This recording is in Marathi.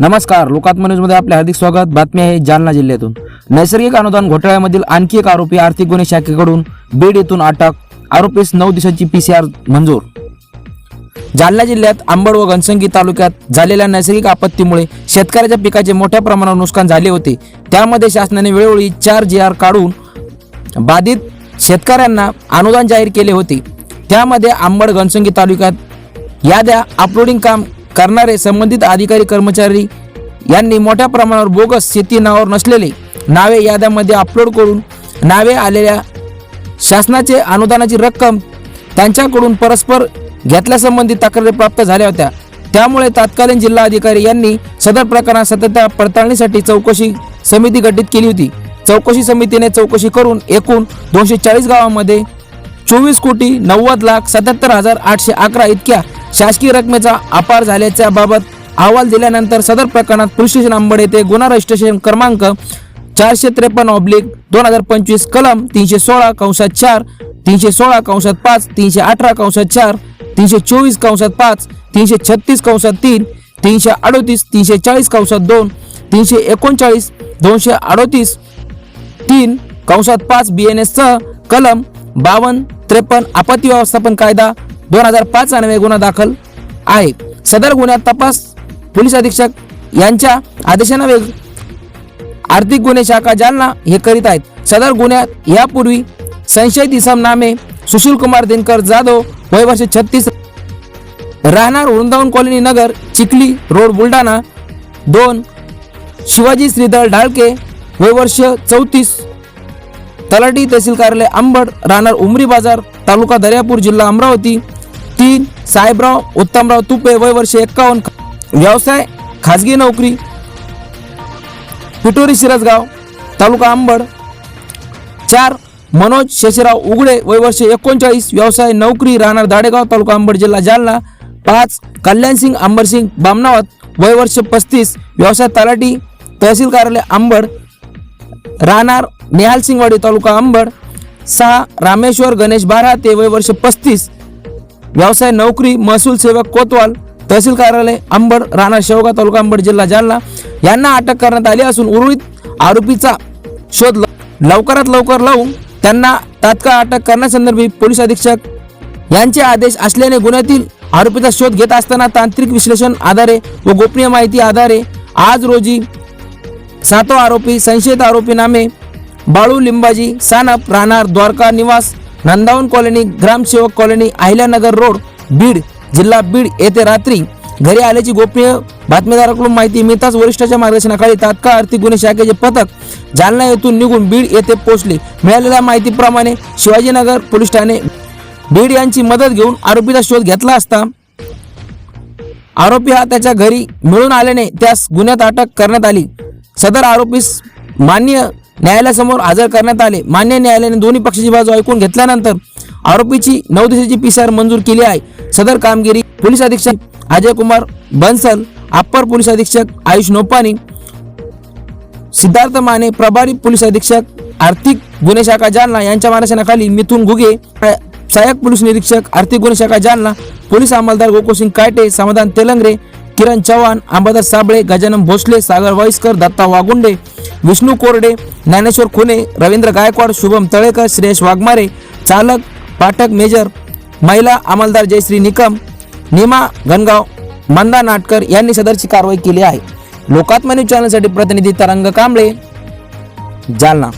नमस्कार लोकात्म न्यूजमध्ये आपले हार्दिक स्वागत. बातमी आहे जालना जिल्ह्यातून. नैसर्गिक अनुदान घोटाळ्यामधील आणखी एक आरोपी आर्थिक गुन्हे शाखेकडून बीड येथून अटक आरोपीस नऊ दिवसांची पीसीआर मंजूर. जालना जिल्ह्यात आंबड व घनसंगी तालुक्यात झालेल्या नैसर्गिक आपत्तीमुळे शेतकऱ्याच्या पिकाचे मोठ्या प्रमाणावर नुकसान झाले होते. त्यामध्ये शासनाने वेळोवेळी चार जी आर काढून बाधित शेतकऱ्यांना अनुदान जाहीर केले होते. त्यामध्ये आंबड घनसंगी तालुक्यात याद्या अपलोडिंग काम करणारे संबंधित अधिकारी कर्मचारी यांनी मोठ्या प्रमाणावर बोगस शेती नावावर नसलेले नावे याद्यामध्ये अपलोड करून नावे आलेल्या शासनाचे अनुदानाची रक्कम त्यांच्याकडून परस्पर घेतल्यासंबंधी तक्रारी प्राप्त झाल्या होत्या. त्यामुळे तत्कालीन जिल्हा अधिकारी यांनी सदर प्रकरणात सतत पडताळणीसाठी चौकशी समिती गठीत केली होती. चौकशी समितीने चौकशी करून एकूण दोनशे चाळीस गावांमध्ये चोवीस कोटी नव्वद लाख सत्याहत्तर हजार आठशे अकरा इतक्या शासकीय रकमेचा अपार झाल्याच्या बाबत अहवाल दिल्यानंतर सदर प्रकरणात पोलीस आंबड येथे गुन्हा रजिस्ट्रेशन क्रमांक चारशे त्रेपन्न ऑब्लिक दोन हजार पंचवीस कलम तीनशे सोळा कंसात चार तीनशे सोळा कंसात पाच तीनशे अठरा कंसात चार तीनशे चोवीस कंसात पाच तीनशे छत्तीस कंसात तीन तीनशे अडोतीस तीनशे चाळीस कंसात दोन तीनशे एकोणचाळीस दोनशे अडोतीस तीन कंसात पाच बी एन एससह कलम बावन्न त्रेपन्न आपत्ती व्यवस्थापन कायदा दोन हजार पाच अन्वये गुन्हा दाखल आहे. सदर गुन्ह्यात तपास पोलीस अधीक्षक यांच्या आदेशान्वये आर्थिक गुन्हे शाखा जालना हे करीत आहेत. सदर गुन्ह्यात यापूर्वी संशयित इसम नामे सुशील कुमार दिनकर जाधव वय वर्ष छत्तीस राहणार वृंदावन कॉलनी नगर चिखली रोड बुलढाणा दोन शिवाजी श्रीधर ढाळके वय वर्ष चौतीस तलाठी तहसील कार्यालय अंबड राहणार उमरी बाजार तालुका दर्यापूर जिल्हा अमरावती तीन साहेबराव उत्तमराव तुपे वय वर्ष एक्कावन्न व्यवसाय खाजगी नोकरी. पिटोरी शिरसगाव तालुका अंबड. चार मनोज शेषराव उघडे वय वर्ष एकोणचाळीस व्यवसाय नोकरी राहणार दाडेगाव तालुका अंबड जिल्हा जालना. पाच कल्याणसिंग अंबरसिंग बामनावत वय वर्ष पस्तीस व्यवसाय तलाठी तहसील कार्यालय अंबड. राहणार नेहालसिंगवाडी तालुका अंबड. सहा रामेश्वर गणेश बारा ते वय वर्ष पस्तीस व्यवसाय नोकरी महसूल सेवक कोतवाल तहसील कार्यालय अंबड राणा शेवगाव तालुका अंबड जिल्हा जालना यांना अटक करण्यात आली असून उर्वरित आरोपीचा शोध लवकरात लवकर लावून त्यांना तात्काळ अटक करण्यासंदर्भी पोलीस अधीक्षक यांचे आदेश असल्याने गुन्ह्यातील आरोपीचा शोध घेत असताना तांत्रिक विश्लेषण आधारे व गोपनीय माहिती आधारे आज रोजी सातो आरोपी संशयित आरोपी नामे बाळू लिंबाजी सानप राहणार Dwarka Niwas Nandavan colony Gramsevak colony Ahilyanagar road Beed जिल्हा बीड येथे रात्री घरी आल्याची गोपनीय बातमीदाराकडून माहिती मिळताच वरिष्ठाच्या मार्गदर्शनाखाली तात्काळ आर्थिक गुन्हे शाखेचे पथक जालना येथून निघून बीड येथे पोहोचले. मिळालेल्या माहितीप्रमाणे शिवाजीनगर पोलीस ठाणे बीड यांची मदत घेऊन आरोपीचा शोध घेतला असता आरोपी हा त्याच्या घरी मिळून आल्याने त्यास गुन्ह्यात अटक करण्यात आली. सदर आरोपीस मान्य न्यायालयासमोर हजर करण्यात आले. मान्य न्यायालयाने दोन्ही पक्षाची बाजू ऐकून घेतल्यानंतर आरोपीची नऊ दिवसाची पीसीआर मंजूर केली आहे. सदर कामगिरी पोलीस अधीक्षक अजय कुमार बन्सल अप्पर पोलीस अधीक्षक आयुष नोपानी सिद्धार्थ माने प्रभारी पोलीस अधीक्षक आर्थिक गुन्हे शाखा जालना यांच्या मार्गदर्शनाखाली मिथुन घुगे सहाय्यक पोलीस निरीक्षक आर्थिक गुन्हे शाखा जालना पोलीस अंमलदार गोकुसिंग कायटे समाधान तेलंगरे किरण चव्हाण अंबादास साबळे गजानन भोसले सागर वाईसकर दत्ता वागुंडे विष्णू कोरडे ज्ञानेश्वर खुने रवींद्र गायकवाड शुभम तळेकर श्रेयश वाघमारे चालक पाठक मेजर महिला अंमलदार जयश्री निकम निमा घनगाव मंदा नाटकर यांनी सदरची कारवाई केली आहे. लोकात्मनी चॅनलसाठी प्रतिनिधी तरंग कांबळे जालना.